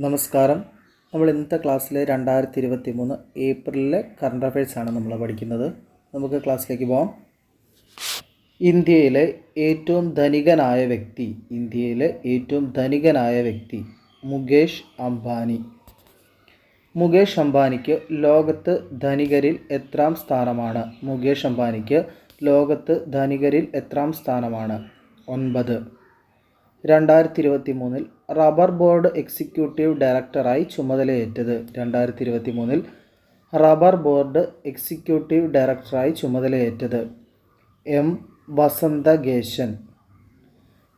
നമസ്കാരം. നമ്മൾ ഇന്നത്തെ ക്ലാസ്സിലെ രണ്ടായിരത്തി ഇരുപത്തി മൂന്ന് ഏപ്രിലിലെ കറണ്ട് അഫയേഴ്സാണ് നമ്മൾ പഠിക്കുന്നത്. നമുക്ക് ക്ലാസ്സിലേക്ക് പോകാം ഇന്ത്യയിലെ ഏറ്റവും ധനികനായ വ്യക്തി ഇന്ത്യയിലെ ഏറ്റവും ധനികനായ വ്യക്തി മുകേഷ് അംബാനി. മുകേഷ് അംബാനിക്ക് ലോകത്ത് ധനികരിൽ എത്രാം സ്ഥാനമാണ്? മുകേഷ് അംബാനിക്ക് ലോകത്ത് ധനികരിൽ എത്രാം സ്ഥാനമാണ്? ഒൻപത്. രണ്ടായിരത്തി ഇരുപത്തി മൂന്നിൽ റബ്ബർ ബോർഡ് എക്സിക്യൂട്ടീവ് ഡയറക്ടറായി ചുമതലയേറ്റത്. രണ്ടായിരത്തി ഇരുപത്തി മൂന്നിൽ റബ്ബർ ബോർഡ് എക്സിക്യൂട്ടീവ് ഡയറക്ടറായി ചുമതലയേറ്റത് എം വസന്ത വസന്തകേശൻ.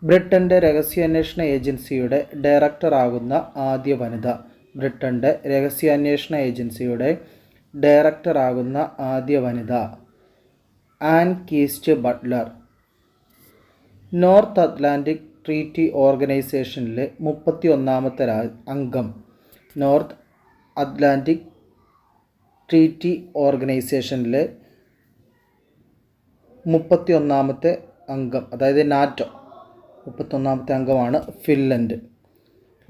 ബ്രിട്ടന്റെ രഹസ്യാന്വേഷണ ഏജൻസിയുടെ ഡയറക്ടറാകുന്ന ആദ്യ വനിത. ബ്രിട്ടന്റെ രഹസ്യാന്വേഷണ ഏജൻസിയുടെ ഡയറക്ടറാകുന്ന ആദ്യ വനിത. Anne Keast Butler. North Atlantic Treaty ഓർഗനൈസേഷനിലെ മുപ്പത്തി ഒന്നാമത്തെ അംഗം. നോർത്ത് അറ്റ്ലാന്റിക് ട്രീറ്റി ഓർഗനൈസേഷനിലെ മുപ്പത്തി ഒന്നാമത്തെ അംഗം അതായത് നാറ്റോ. മുപ്പത്തൊന്നാമത്തെ അംഗമാണ് ഫിൻലൻഡ്.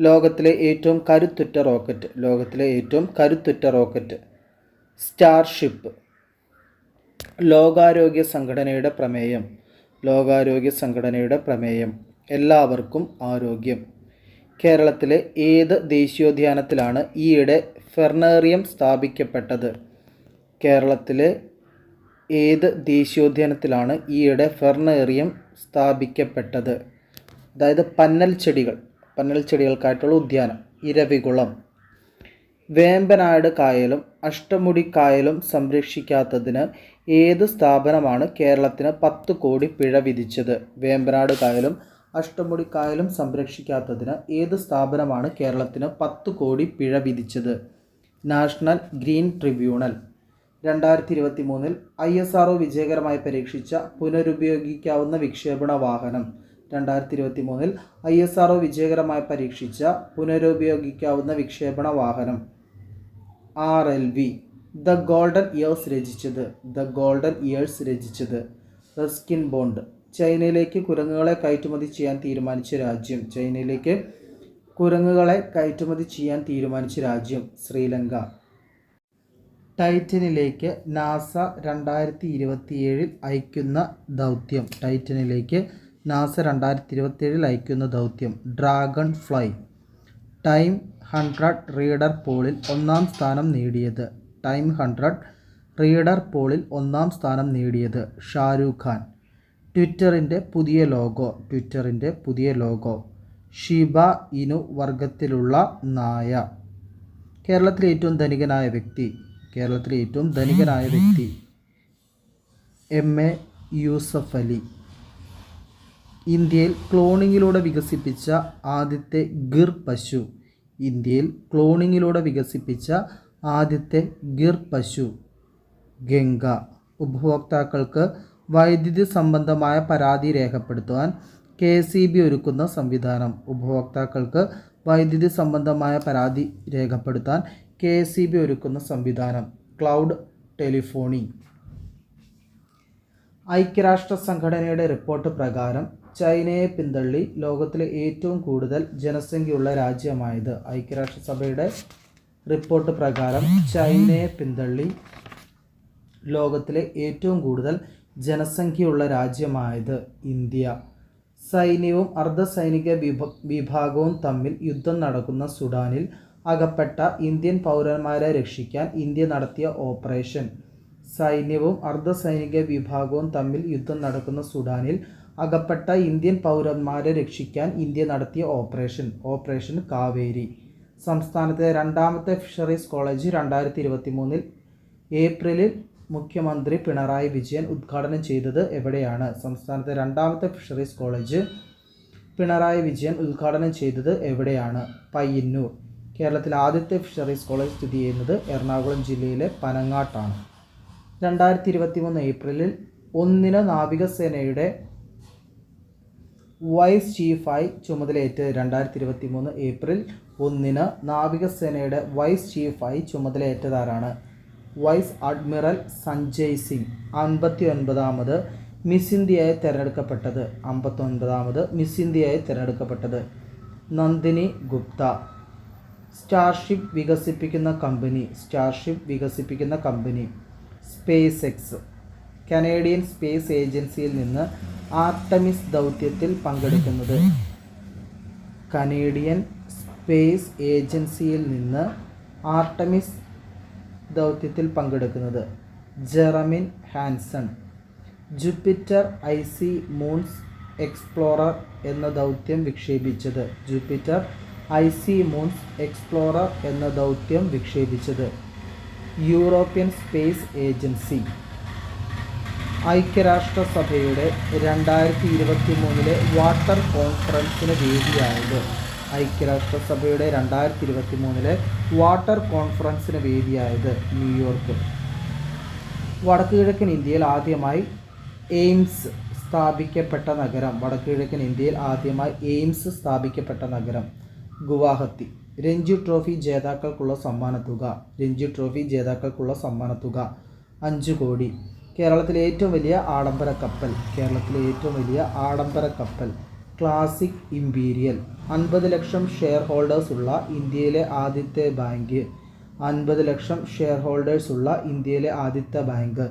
ലോകത്തിലെ ഏറ്റവും കരുത്തുറ്റ റോക്കറ്റ് ലോകത്തിലെ ഏറ്റവും കരുത്തുറ്റ റോക്കറ്റ്. സ്റ്റാർഷിപ്പ്. ലോകാരോഗ്യ സംഘടനയുടെ പ്രമേയം. ലോകാരോഗ്യ സംഘടനയുടെ പ്രമേയം. എല്ലാവർക്കും ആരോഗ്യം. കേരളത്തിലെ ഏത് ദേശീയോദ്യാനത്തിലാണ് ഈയിടെ ഫെർണേറിയം സ്ഥാപിക്കപ്പെട്ടത്? കേരളത്തിലെ ഏത് ദേശീയോദ്യാനത്തിലാണ് ഈയിടെ ഫെർണേറിയം സ്ഥാപിക്കപ്പെട്ടത്? അതായത് പന്നൽ ചെടികൾ പന്നൽ ചെടികൾക്കായിട്ടുള്ള ഉദ്യാനം ഇരവികുളം. വേമ്പനാട് കായലും അഷ്ടമുടി കായലും സംരക്ഷിക്കാത്തതിന് ഏത് സ്ഥാപനമാണ് കേരളത്തിന് പത്ത് കോടി പിഴ വിധിച്ചത്? വേമ്പനാട് കായലും അഷ്ടമുടി കായലും സംരക്ഷിക്കാത്തതിന് ഏത് സ്ഥാപനമാണ് കേരളത്തിന് പത്ത് കോടി പിഴ വിധിച്ചത്? National Green Tribunal. രണ്ടായിരത്തി ഇരുപത്തി മൂന്നിൽ ഐ എസ് ആർ വിജയകരമായി പരീക്ഷിച്ച പുനരുപയോഗിക്കാവുന്ന വിക്ഷേപണ വാഹനം. രണ്ടായിരത്തി ഇരുപത്തി മൂന്നിൽ ഐ എസ് ആർ വിജയകരമായി പരീക്ഷിച്ച പുനരുപയോഗിക്കാവുന്ന വിക്ഷേപണ വാഹനം. R L V. The golden years രചിച്ചത്. ദ ഗോൾഡൻ ഇയേഴ്സ് രചിച്ചത്. Ruskin Bond. ചൈനയിലേക്ക് കുരങ്ങുകളെ കയറ്റുമതി ചെയ്യാൻ തീരുമാനിച്ച രാജ്യം. ചൈനയിലേക്ക് കുരങ്ങുകളെ കയറ്റുമതി ചെയ്യാൻ തീരുമാനിച്ച രാജ്യം ശ്രീലങ്ക. ടൈറ്റനിലേക്ക് നാസ രണ്ടായിരത്തി ഇരുപത്തിയേഴിൽ അയക്കുന്ന ദൗത്യം. ടൈറ്റനിലേക്ക് നാസ രണ്ടായിരത്തി ഇരുപത്തിയേഴിൽ അയക്കുന്ന ദൗത്യം. Dragonfly. Time hundred reader പോളിൽ ഒന്നാം സ്ഥാനം നേടിയത്. ടൈം ഹൺഡ്രഡ് റീഡർ പോളിൽ ഒന്നാം സ്ഥാനം നേടിയത് ഷാരൂഖ് ഖാൻ. ട്വിറ്ററിന്റെ പുതിയ ലോഗോ ട്വിറ്ററിന്റെ പുതിയ ലോഗോ. ഷിബ ഇനു വർഗത്തിലുള്ള നായ. കേരളത്തിലെ ഏറ്റവും ധനികനായ വ്യക്തി കേരളത്തിലെ ഏറ്റവും ധനികനായ വ്യക്തി. എം. എ. യൂസഫ് അലി. ഇന്ത്യയിൽ ക്ലോണിങ്ങിലൂടെ വികസിപ്പിച്ച ആദ്യത്തെ ഗിർ പശു. ഇന്ത്യയിൽ ക്ലോണിങ്ങിലൂടെ വികസിപ്പിച്ച ആദ്യത്തെ ഗിർ പശു. ഗംഗ. ഉപഭോക്താക്കൾക്ക് വൈദ്യുതി സംബന്ധമായ പരാതി രേഖപ്പെടുത്തുവാൻ കെ സി ബി ഒരുക്കുന്ന സംവിധാനം. ഉപഭോക്താക്കൾക്ക് വൈദ്യുതി സംബന്ധമായ പരാതി രേഖപ്പെടുത്താൻ കെ സി ബി ഒരുക്കുന്ന സംവിധാനം. Cloud telephony. ഐക്യരാഷ്ട്ര സംഘടനയുടെ റിപ്പോർട്ട് പ്രകാരം ചൈനയെ പിന്തള്ളി ലോകത്തിലെ ഏറ്റവും കൂടുതൽ ജനസംഖ്യയുള്ള രാജ്യമായത്. ഐക്യരാഷ്ട്രസഭയുടെ റിപ്പോർട്ട് പ്രകാരം ചൈനയെ പിന്തള്ളി ലോകത്തിലെ ഏറ്റവും കൂടുതൽ ജനസംഖ്യയുള്ള രാജ്യമായത് ഇന്ത്യ. സൈന്യവും അർദ്ധസൈനിക വിഭ വിഭാഗവും തമ്മിൽ യുദ്ധം നടക്കുന്ന സുഡാനിൽ അകപ്പെട്ട ഇന്ത്യൻ പൗരന്മാരെ രക്ഷിക്കാൻ ഇന്ത്യ നടത്തിയ ഓപ്പറേഷൻ. സൈന്യവും അർദ്ധസൈനിക വിഭാഗവും തമ്മിൽ യുദ്ധം നടക്കുന്ന സുഡാനിൽ അകപ്പെട്ട ഇന്ത്യൻ പൗരന്മാരെ രക്ഷിക്കാൻ ഇന്ത്യ നടത്തിയ ഓപ്പറേഷൻ ഓപ്പറേഷൻ കാവേരി. സംസ്ഥാനത്തെ രണ്ടാമത്തെ ഫിഷറീസ് കോളേജ് രണ്ടായിരത്തി ഇരുപത്തി മൂന്നിൽ ഏപ്രിലിൽ മുഖ്യമന്ത്രി പിണറായി വിജയൻ ഉദ്ഘാടനം ചെയ്തത് എവിടെയാണ്? സംസ്ഥാനത്തെ രണ്ടാമത്തെ ഫിഷറീസ് കോളേജ് പിണറായി വിജയൻ ഉദ്ഘാടനം ചെയ്തത് എവിടെയാണ്? പയ്യന്നൂർ. കേരളത്തിലെ ആദ്യത്തെ ഫിഷറീസ് കോളേജ് സ്ഥിതി ചെയ്യുന്നത് എറണാകുളം ജില്ലയിലെ പനങ്ങാട്ടാണ്. രണ്ടായിരത്തി ഇരുപത്തി മൂന്ന് ഏപ്രിലിൽ ഒന്നിന് നാവികസേനയുടെ വൈസ് ചീഫായി ചുമതലയേറ്റ് രണ്ടായിരത്തി ഇരുപത്തി മൂന്ന് ഏപ്രിൽ ഒന്നിന് നാവികസേനയുടെ വൈസ് ചീഫായി ചുമതലയേറ്റതാരാണ്? വൈസ് അഡ്മിറൽ സഞ്ജയ് സിംഗ് അൻപത്തി ഒൻപതാമത് മിസ് ഇന്ത്യയായി തിരഞ്ഞെടുക്കപ്പെട്ടത് അമ്പത്തൊൻപതാമത് മിസ് ഇന്ത്യയായി തിരഞ്ഞെടുക്കപ്പെട്ടത് നന്ദിനി ഗുപ്ത. സ്റ്റാർഷിപ്പ് വികസിപ്പിക്കുന്ന കമ്പനി സ്റ്റാർഷിപ്പ് വികസിപ്പിക്കുന്ന company SpaceX Canadian space ഏജൻസിയിൽ നിന്ന് ആർട്ടമിസ് ദൗത്യത്തിൽ പങ്കെടുക്കുന്നത് കനേഡിയൻ സ്പേസ് ഏജൻസിയിൽ നിന്ന് ആർട്ടമിസ് ദൗത്യത്തിൽ പങ്കെടുക്കുന്നത്. Jeremy Hansen Jupiter icy moons explorer എന്ന ദൗത്യം വിക്ഷേപിച്ചത്. Jupiter I C moons explorer എന്ന ദൗത്യം വിക്ഷേപിച്ചത്. European space agency. ഐക്യരാഷ്ട്രസഭയുടെ രണ്ടായിരത്തി ഇരുപത്തി മൂന്നിലെ വാട്ടർ കോൺഫറൻസിന് വേദിയായത്. ഐക്യരാഷ്ട്രസഭയുടെ രണ്ടായിരത്തി ഇരുപത്തി മൂന്നിലെ വാട്ടർ കോൺഫറൻസിന് വേദിയായത് ന്യൂയോർക്ക്. വടക്കുകിഴക്കൻ ഇന്ത്യയിൽ ആദ്യമായി എയിംസ് സ്ഥാപിക്കപ്പെട്ട നഗരം. വടക്കുകിഴക്കൻ ഇന്ത്യയിൽ ആദ്യമായി എയിംസ് സ്ഥാപിക്കപ്പെട്ട നഗരം ഗുവാഹത്തി. രഞ്ജി ട്രോഫി ജേതാക്കൾക്കുള്ള സമ്മാനത്തുക. രഞ്ജി ട്രോഫി ജേതാക്കൾക്കുള്ള സമ്മാനത്തുക. അഞ്ച് കോടി. കേരളത്തിലെ ഏറ്റവും വലിയ ആഡംബര കപ്പൽ. കേരളത്തിലെ ഏറ്റവും വലിയ ആഡംബര കപ്പൽ. ക്ലാസിക് ഇമ്പീരിയൽ അൻപത് ലക്ഷം ഷെയർ ഹോൾഡേഴ്സ് ഉള്ള ഇന്ത്യയിലെ ആദ്യത്തെ ബാങ്ക്. അൻപത് ലക്ഷം ഷെയർ ഹോൾഡേഴ്സ് ഉള്ള ഇന്ത്യയിലെ ആദ്യത്തെ ബാങ്ക്.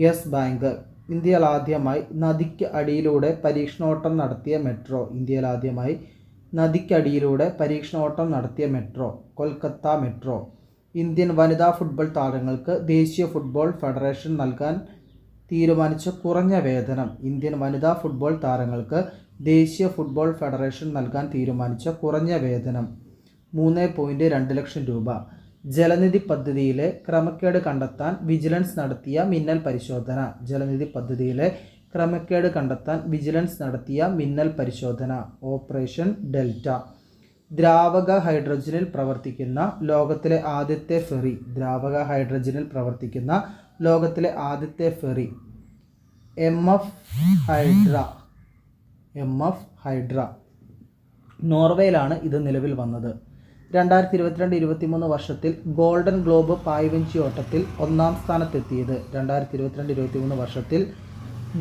Yes bank. ഇന്ത്യയിൽ ആദ്യമായി നദിക്ക് അടിയിലൂടെ പരീക്ഷണോട്ടം നടത്തിയ മെട്രോ. ഇന്ത്യയിൽ ആദ്യമായി നദിക്കടിയിലൂടെ പരീക്ഷണോട്ടം നടത്തിയ മെട്രോ. കൊൽക്കത്ത മെട്രോ. ഇന്ത്യൻ വനിതാ ഫുട്ബോൾ താരങ്ങൾക്ക് ദേശീയ ഫുട്ബോൾ ഫെഡറേഷൻ നൽകാൻ തീരുമാനിച്ച കുറഞ്ഞ വേതനം. ഇന്ത്യൻ വനിതാ ഫുട്ബോൾ താരങ്ങൾക്ക് ദേശീയ ഫുട്ബോൾ ഫെഡറേഷൻ നൽകാൻ തീരുമാനിച്ച കുറഞ്ഞ വേതനം മൂന്ന് പോയിന്റ് രണ്ട് ലക്ഷം രൂപ. ജലനിധി പദ്ധതിയിലെ ക്രമക്കേട് കണ്ടെത്താൻ വിജിലൻസ് നടത്തിയ മിന്നൽ പരിശോധന. ജലനിധി പദ്ധതിയിലെ ക്രമക്കേട് കണ്ടെത്താൻ വിജിലൻസ് നടത്തിയ മിന്നൽ പരിശോധന. Operation delta. ദ്രാവക ഹൈഡ്രജനിൽ പ്രവർത്തിക്കുന്ന ലോകത്തിലെ ആദ്യത്തെ ഫെറി. ദ്രാവക ഹൈഡ്രജനിൽ പ്രവർത്തിക്കുന്ന ലോകത്തിലെ ആദ്യത്തെ ferry. M F Hydra. M F Hydra നോർവേയിലാണ് ഇത് നിലവിൽ വന്നത്. രണ്ടായിരത്തി ഇരുപത്തിരണ്ട് ഇരുപത്തിമൂന്ന് വർഷത്തിൽ ഗോൾഡൻ ഗ്ലോബ് പായ്വഞ്ചി ഓട്ടത്തിൽ ഒന്നാം സ്ഥാനത്തെത്തിയത്. രണ്ടായിരത്തി ഇരുപത്തിരണ്ട് ഇരുപത്തിമൂന്ന് വർഷത്തിൽ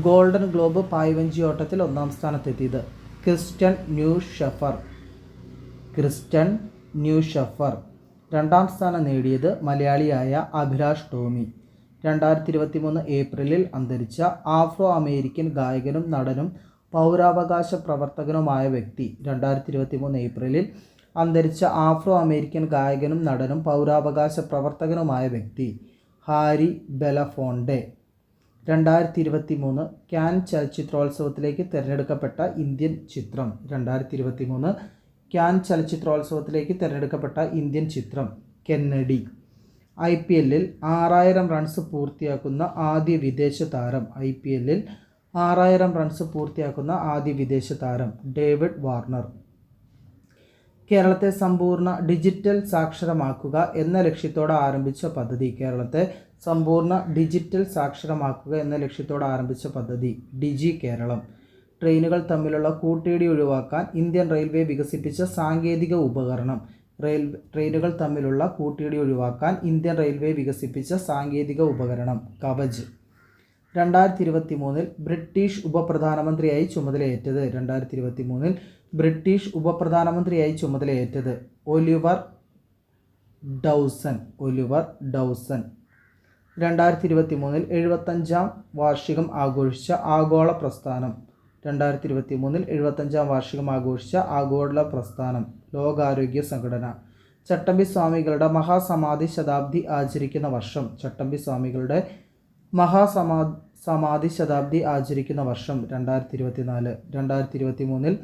ഗോൾഡൻ ഗ്ലോബ് പായ്വഞ്ചി ഓട്ടത്തിൽ ഒന്നാം സ്ഥാനത്തെത്തിയത് ക്രിസ്റ്റൻ ന്യൂ ഷെഫർ. Kirsten Neuschafer. രണ്ടാം സ്ഥാനം നേടിയത് മലയാളിയായ അഭിലാഷ് ടോമി. രണ്ടായിരത്തി ഇരുപത്തി മൂന്ന് ഏപ്രിലിൽ അന്തരിച്ച ആഫ്രോ അമേരിക്കൻ ഗായകനും നടനും പൗരാവകാശ പ്രവർത്തകനുമായ വ്യക്തി രണ്ടായിരത്തി ഇരുപത്തി മൂന്ന് ഏപ്രിലിൽ അന്തരിച്ച ആഫ്രോ അമേരിക്കൻ ഗായകനും നടനും പൗരാവകാശ പ്രവർത്തകനുമായ വ്യക്തി ഹാരി ബെലഫോണ്ടെ. രണ്ടായിരത്തി ഇരുപത്തി മൂന്ന് ക്യാൻ ചലച്ചിത്രോത്സവത്തിലേക്ക് തിരഞ്ഞെടുക്കപ്പെട്ട ഇന്ത്യൻ ചിത്രം. രണ്ടായിരത്തി ഇരുപത്തി മൂന്ന് ക്യാൻ ചലച്ചിത്രോത്സവത്തിലേക്ക് തിരഞ്ഞെടുക്കപ്പെട്ട ഇന്ത്യൻ ചിത്രം കെന്നഡി. ഐ പി എല്ലിൽ ആറായിരം റൺസ് പൂർത്തിയാക്കുന്ന ആദ്യ വിദേശ താരം ഐ പി എല്ലിൽ ആറായിരം റൺസ് പൂർത്തിയാക്കുന്ന ആദ്യ വിദേശ താരം ഡേവിഡ് വാർണർ. കേരളത്തെ സമ്പൂർണ ഡിജിറ്റൽ സാക്ഷരമാക്കുക എന്ന ലക്ഷ്യത്തോടെ ആരംഭിച്ച പദ്ധതി കേരളത്തെ സമ്പൂർണ ഡിജിറ്റൽ സാക്ഷരമാക്കുക എന്ന ലക്ഷ്യത്തോടെ ആരംഭിച്ച പദ്ധതി ഡിജി കേരളം. ട്രെയിനുകൾ തമ്മിലുള്ള കൂട്ടിയിടി ഒഴിവാക്കാൻ ഇന്ത്യൻ റെയിൽവേ വികസിപ്പിച്ച സാങ്കേതിക ഉപകരണം. റെയിൽ ട്രെയിനുകൾ തമ്മിലുള്ള കൂട്ടിയിടി ഒഴിവാക്കാൻ ഇന്ത്യൻ റെയിൽവേ വികസിപ്പിച്ച സാങ്കേതിക ഉപകരണം കവച്. രണ്ടായിരത്തി ഇരുപത്തി മൂന്നിൽ ബ്രിട്ടീഷ് ഉപപ്രധാനമന്ത്രിയായി ചുമതലയേറ്റത്. രണ്ടായിരത്തി ഇരുപത്തി മൂന്നിൽ ബ്രിട്ടീഷ് ഉപപ്രധാനമന്ത്രിയായി ചുമതലയേറ്റത് ഒലിവർ ഡൗസൺ. Oliver Dowden. രണ്ടായിരത്തി ഇരുപത്തി മൂന്നിൽ എഴുപത്തഞ്ചാം വാർഷികം ആഘോഷിച്ച ആഗോള പ്രസ്ഥാനം. രണ്ടായിരത്തി ഇരുപത്തി മൂന്നിൽ എഴുപത്തഞ്ചാം വാർഷികം ആഘോഷിച്ച ആഗോള പ്രസ്ഥാനം. ലോകാരോഗ്യ സംഘടന. ചട്ടമ്പി സ്വാമികളുടെ മഹാസമാധി ശതാബ്ദി ആചരിക്കുന്ന വർഷം. ചട്ടമ്പി സ്വാമികളുടെ മഹാസമാ സമാധി ശതാബ്ദി ആചരിക്കുന്ന വർഷം രണ്ടായിരത്തി ഇരുപത്തി നാല് രണ്ടായിരത്തി ഇരുപത്തി മൂന്നിൽ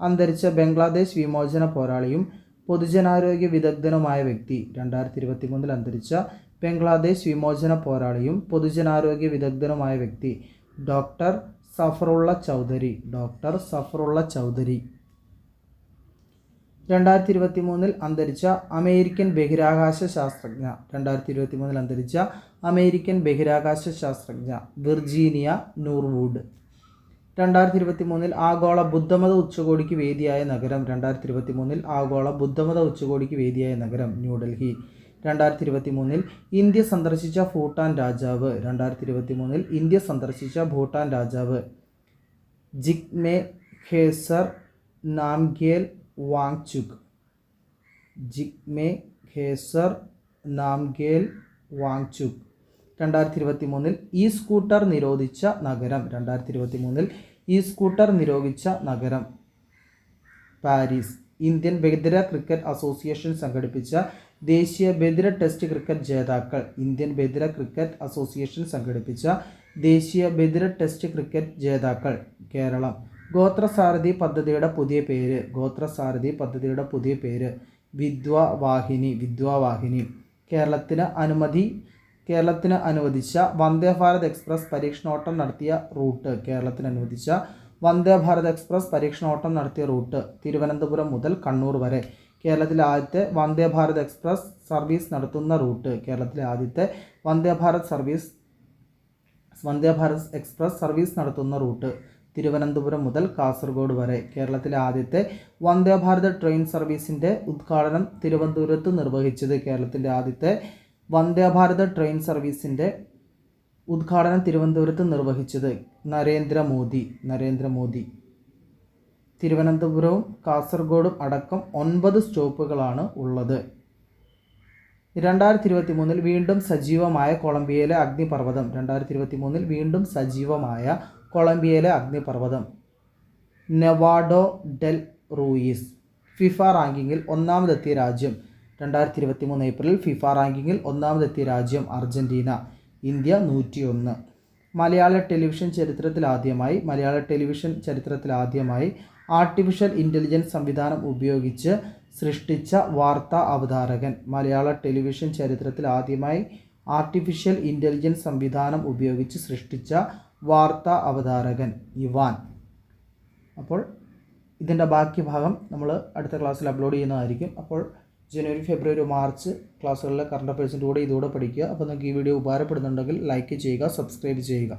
അന്തരിച്ച ബംഗ്ലാദേശ് വിമോചന പോരാളിയും പൊതുജനാരോഗ്യ വിദഗ്ധനുമായ വ്യക്തി രണ്ടായിരത്തി ഇരുപത്തി മൂന്നിൽ അന്തരിച്ച ബംഗ്ലാദേശ് വിമോചന പോരാളിയും പൊതുജനാരോഗ്യ വിദഗ്ധനുമായ വ്യക്തി ഡോക്ടർ സഫറുള്ള ചൗധരി ഡോക്ടർ സഫറുള്ള ചൗധരി. രണ്ടായിരത്തി ഇരുപത്തി മൂന്നിൽ അന്തരിച്ച അമേരിക്കൻ ബഹിരാകാശ ശാസ്ത്രജ്ഞ. രണ്ടായിരത്തി ഇരുപത്തി മൂന്നിൽ അന്തരിച്ച അമേരിക്കൻ ബഹിരാകാശ ശാസ്ത്രജ്ഞ വിർജീനിയ നൂർവുഡ്. രണ്ടായിരത്തി ഇരുപത്തി മൂന്നിൽ ആഗോള ബുദ്ധമത ഉച്ചകോടിക്ക് വേദിയായ നഗരം. രണ്ടായിരത്തി ഇരുപത്തി മൂന്നിൽ ആഗോള ബുദ്ധമത ഉച്ചകോടിക്ക് വേദിയായ നഗരം ന്യൂഡൽഹി. രണ്ടായിരത്തി ഇരുപത്തി മൂന്നിൽ ഇന്ത്യ സന്ദർശിച്ച ഭൂട്ടാൻ രാജാവ്. രണ്ടായിരത്തി ഇരുപത്തി മൂന്നിൽ ഇന്ത്യ സന്ദർശിച്ച ഭൂട്ടാൻ രാജാവ്. ജിഗ്മേ ഖേസർ നാംഗ്യേൽ വാങ്ചുക്. ജിഗ്മെ ഖേസർ നാംഗേൽ വാങ്ചുക്. രണ്ടായിരത്തി ഇരുപത്തി മൂന്നിൽ ഇ സ്കൂട്ടർ നിരോധിച്ച നഗരം. രണ്ടായിരത്തി ഇരുപത്തി മൂന്നിൽ ഇ സ്കൂട്ടർ നിരോധിച്ച നഗരം. പാരീസ്. ഇന്ത്യൻ ബദിര ക്രിക്കറ്റ് അസോസിയേഷൻ സംഘടിപ്പിച്ച ദേശീയ ബദിര ടെസ്റ്റ് ക്രിക്കറ്റ് ജേതാക്കൾ. ഇന്ത്യൻ ബദിര ക്രിക്കറ്റ് അസോസിയേഷൻ സംഘടിപ്പിച്ച ദേശീയ ബദിര ടെസ്റ്റ് ക്രിക്കറ്റ് ജേതാക്കൾ. കേരളം. ഗോത്രസാരഥി പദ്ധതിയുടെ പുതിയ പേര്. ഗോത്രസാരഥി പദ്ധതിയുടെ പുതിയ പേര്. വിദ്വാവാഹിനി വിദ്വാവാഹിനി. കേരളത്തിന് അനുമതി കേരളത്തിന് അനുവദിച്ച വന്ദേ ഭാരത് എക്സ്പ്രസ് പരീക്ഷണോട്ടം നടത്തിയ റൂട്ട്. കേരളത്തിന് അനുവദിച്ച വന്ദേ ഭാരത് എക്സ്പ്രസ് പരീക്ഷണോട്ടം നടത്തിയ റൂട്ട് തിരുവനന്തപുരം മുതൽ കണ്ണൂർ വരെ. കേരളത്തിലെ ആദ്യത്തെ വന്ദേ ഭാരത് എക്സ്പ്രസ് സർവീസ് നടത്തുന്ന റൂട്ട്. കേരളത്തിലെ ആദ്യത്തെ Vande Bharat service Vande Bharat express service നടത്തുന്ന റൂട്ട്. തിരുവനന്തപുരം മുതൽ കാസർഗോഡ് വരെ. കേരളത്തിലെ ആദ്യത്തെ വന്ദേ ഭാരത് ട്രെയിൻ സർവീസിന്റെ ഉദ്ഘാടനം തിരുവനന്തപുരത്ത് നിർവഹിച്ചത് കേരളത്തിന്റെ ആദ്യത്തെ വന്ദേ ഭാരത് ട്രെയിൻ സർവീസിന്റെ ഉദ്ഘാടനം തിരുവനന്തപുരത്ത് നിർവഹിച്ചത് നരേന്ദ്രമോദി നരേന്ദ്രമോദി തിരുവനന്തപുരവും കാസർഗോഡും അടക്കം ഒൻപത് സ്റ്റോപ്പുകളാണ് ഉള്ളത്. രണ്ടായിരത്തി ഇരുപത്തി മൂന്നിൽ വീണ്ടും സജീവമായ കൊളംബിയയിലെ അഗ്നിപർവതം. രണ്ടായിരത്തി ഇരുപത്തി മൂന്നിൽ വീണ്ടും സജീവമായ കൊളംബിയയിലെ അഗ്നിപർവതം. നെവാഡോ ഡെൽ റൂയിസ് ഫിഫ റാങ്കിങ്ങിൽ ഒന്നാമതെത്തിയ രാജ്യം. രണ്ടായിരത്തി ഇരുപത്തി മൂന്ന് ഏപ്രിലിൽ ഫിഫ റാങ്കിങ്ങിൽ ഒന്നാമതെത്തിയ രാജ്യം അർജന്റീന ഇന്ത്യ നൂറ്റിയൊന്ന്. മലയാള ടെലിവിഷൻ ചരിത്രത്തിലാദ്യമായി മലയാള ടെലിവിഷൻ ചരിത്രത്തിലാദ്യമായി ആർട്ടിഫിഷ്യൽ ഇന്റലിജൻസ് സംവിധാനം ഉപയോഗിച്ച് സൃഷ്ടിച്ച വാർത്താ അവതാരകൻ. മലയാള ടെലിവിഷൻ ചരിത്രത്തിൽ ആദ്യമായി ആർട്ടിഫിഷ്യൽ ഇന്റലിജൻസ് സംവിധാനം ഉപയോഗിച്ച് സൃഷ്ടിച്ച വാർത്താ അവതാരകൻ ഇവാൻ. അപ്പോൾ ഇതിന്റെ ബാക്കി ഭാഗം നമ്മൾ അടുത്ത ക്ലാസ്സിൽ അപ്ലോഡ് ചെയ്യുന്നതായിരിക്കും. അപ്പോൾ ജനുവരി ഫെബ്രുവരി മാർച്ച് ക്ലാസ്സുകളിലെ കറണ്ട് അഫയേഴ്സിന്റെ കൂടെ ഇതുകൂടെ പഠിക്കുക. അപ്പോൾ നിങ്ങൾക്ക് ഈ വീഡിയോ ഉപകാരപ്പെടുന്നുണ്ടെങ്കിൽ ലൈക്ക് ചെയ്യുക സബ്സ്ക്രൈബ് ചെയ്യുക.